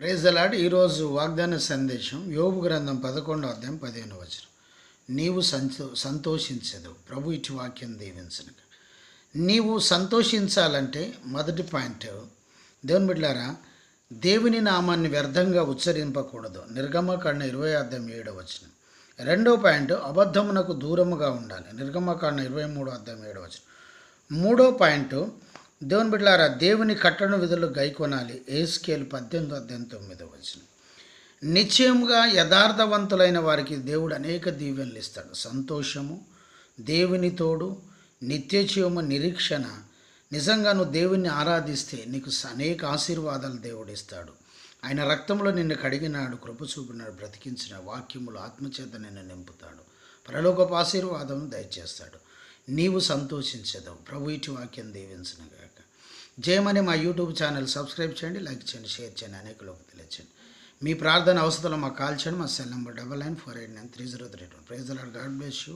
Praise అలాడ్ ఈరోజు వాగ్దాన సందేశం యోగు గ్రంథం పదకొండో అధ్యాయం పదిహేను వచనం. నీవు సంతో సంతోషించదు. ప్రభు ఇటు వాక్యం దీవించను నీవు సంతోషించాలంటే మొదటి పాయింట్ దేవుని బిడ్డారా దేవుని నామాన్ని వ్యర్థంగా ఉచ్చరింపకూడదు. నిర్గమకాండ ఇరవై అర్థం ఏడో వచ్చిన రెండో పాయింట్ అబద్ధమునకు దూరముగా ఉండాలి. నిర్గమకాండ ఇరవై మూడో అర్థం ఏడో వచనం. మూడో పాయింట్ దేవుని బిడ్డలారా దేవుని కట్టడం విధులు గైకొనాలి. ఏస్కేలు పద్దెనిమిది పద్దెనిమిది తొమ్మిది వచ్చిన నిశ్చయముగా యథార్థవంతులైన వారికి దేవుడు అనేక దీవెనలు ఇస్తాడు. సంతోషము దేవుని తోడు నిత్యచయము నిరీక్షణ. నిజంగా నువ్వు దేవుణ్ణి ఆరాధిస్తే నీకు అనేక ఆశీర్వాదాలు దేవుడు ఇస్తాడు. ఆయన రక్తంలో నిన్ను కడిగినాడు కృప చూపినాడు బ్రతికించిన వాక్యములు ఆత్మచేత నిన్ను నింపుతాడు. పరలోకపు ఆశీర్వాదం దయచేస్తాడు. నీవు సంతోషించదు ప్రభు ఇటు వాక్యం దీవించిన జయమని మా యూట్యూబ్ ఛానల్ సబ్స్క్రైబ్ చేయండి లైక్ చేయండి షేర్ చేయండి అనేకులకు తెలియచేయండి మీ ప్రార్థన అవసరాలు మాకు కాల్ చేయండి మా cell number double nine four eight nine three zero three two. Praise God bless you.